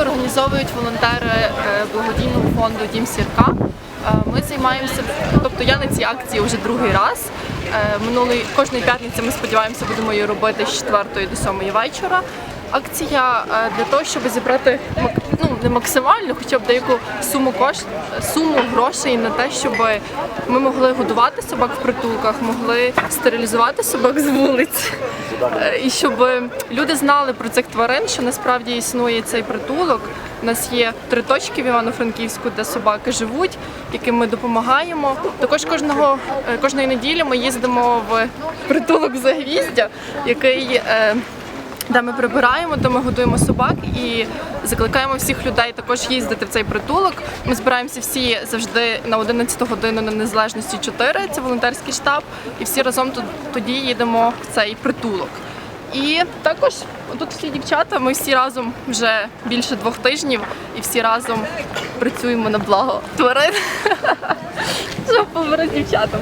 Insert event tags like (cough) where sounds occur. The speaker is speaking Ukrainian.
організовують волонтери е, благодійного фонду Дім Сірка. Е, Ми займаємося, тобто я на цій акції вже другий раз. Е, Минулої кожної п'ятниці ми сподіваємося, будемо її робити з 4 до 7 вечора. Акція е, для того, щоб зібрати ну, не максимальну, хоча б деяку суму кошт, суму грошей на те, щоб ми могли годувати собак в притулках, могли стерилізувати собак з вулиць. Е, І щоб люди знали про цих тварин, що насправді існує цей притулок. У нас є три точки в Івано-Франківську, де собаки живуть, яким ми допомагаємо. Також кожного е, кожної неділі ми їздимо в притулок Загвіздя, який де ми прибираємо, де ми годуємо собак і закликаємо всіх людей також їздити в цей притулок. Ми збираємося всі завжди на 11 годину на незалежності 4, це волонтерський штаб, і всі разом тоді їдемо в цей притулок. І також тут всі дівчата, ми всі разом вже більше двох тижнів і всі разом працюємо на благо тварин. (laughs) Щоб помирати дівчатам.